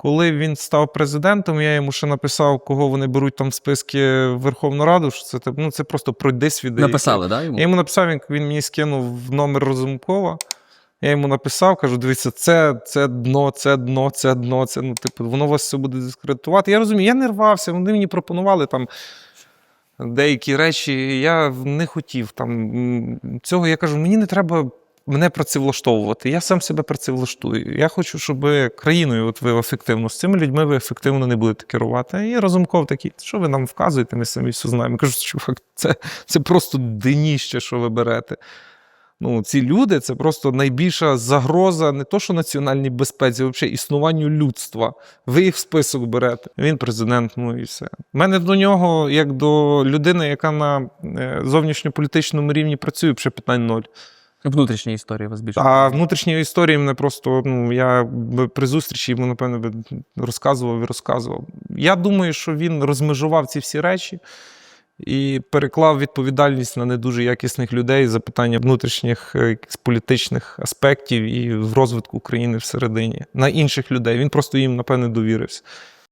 Коли він став президентом, я йому ще написав, кого вони беруть там в списки в Верховну Раду. Що це, ну, це просто пройди свіди. Написали, да, йому? Я йому написав, він, він мені скинув номер Розумкова. Я йому написав, кажу: дивіться, це, це дно, це дно, це дно, це ну, типу, воно вас все буде дискредитувати. Я розумію, я не рвався, вони мені пропонували там деякі речі. Я не хотів там цього. Я кажу, мені не треба мене працевлаштовувати. Я сам себе працевлаштую. Я хочу, щоб країною от ви ефективно з цими людьми ви ефективно не будете керувати. І Разумков такий, що ви нам вказуєте, ми самі все знаємо. Я кажу, чувак, це, це просто днище, що ви берете. Ну, ці люди це просто найбільша загроза не то, що національній безпеці, а взагалі існуванню людства. Ви їх в список берете. Він президент, ну і все. У мене до нього, як до людини, яка на е, зовнішньополітичному рівні працює, ще питань ноль. Внутрішня історія вас більше. А внутрішні історії мене просто ну я при зустрічі йому, напевно, би розказував і розказував. Я думаю, що він розмежував ці всі речі і переклав відповідальність на не дуже якісних людей за питання внутрішніх е, політичних аспектів і в розвитку України всередині на інших людей. Він просто їм, напевне, довірився.